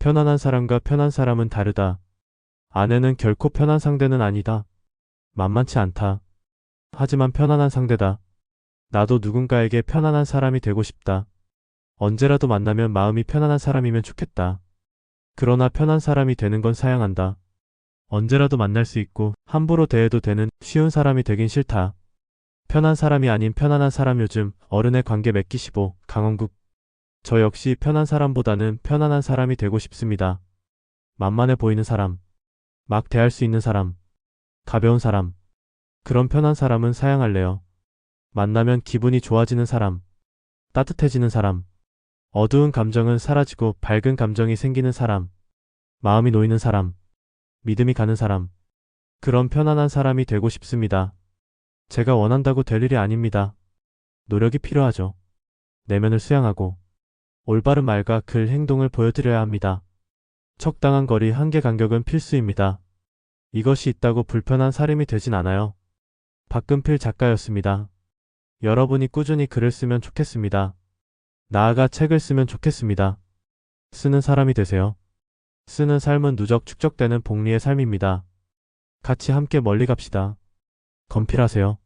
편안한 사람과 편한 사람은 다르다. 아내는 결코 편한 상대는 아니다. 만만치 않다. 하지만 편안한 상대다. 나도 누군가에게 편안한 사람이 되고 싶다. 언제라도 만나면 마음이 편안한 사람이면 좋겠다. 그러나 편한 사람이 되는 건 사양한다. 언제라도 만날 수 있고 함부로 대해도 되는 쉬운 사람이 되긴 싫다. 편한 사람이 아닌 편안한 사람 요즘 어른의 관계 맺기시보 강원국 저 역시 편한 사람보다는 편안한 사람이 되고 싶습니다. 만만해 보이는 사람, 막 대할 수 있는 사람, 가벼운 사람, 그런 편한 사람은 사양할래요. 만나면 기분이 좋아지는 사람, 따뜻해지는 사람, 어두운 감정은 사라지고 밝은 감정이 생기는 사람, 마음이 놓이는 사람, 믿음이 가는 사람, 그런 편안한 사람이 되고 싶습니다. 제가 원한다고 될 일이 아닙니다. 노력이 필요하죠. 내면을 수양하고 올바른 말과 글 행동을 보여드려야 합니다. 적당한 거리 한계 간격은 필수입니다. 이것이 있다고 불편한 사람이 되진 않아요. 박근필 작가였습니다. 여러분이 꾸준히 글을 쓰면 좋겠습니다. 나아가 책을 쓰면 좋겠습니다. 쓰는 사람이 되세요. 쓰는 삶은 누적 축적되는 복리의 삶입니다. 같이 함께 멀리 갑시다. 건필하세요.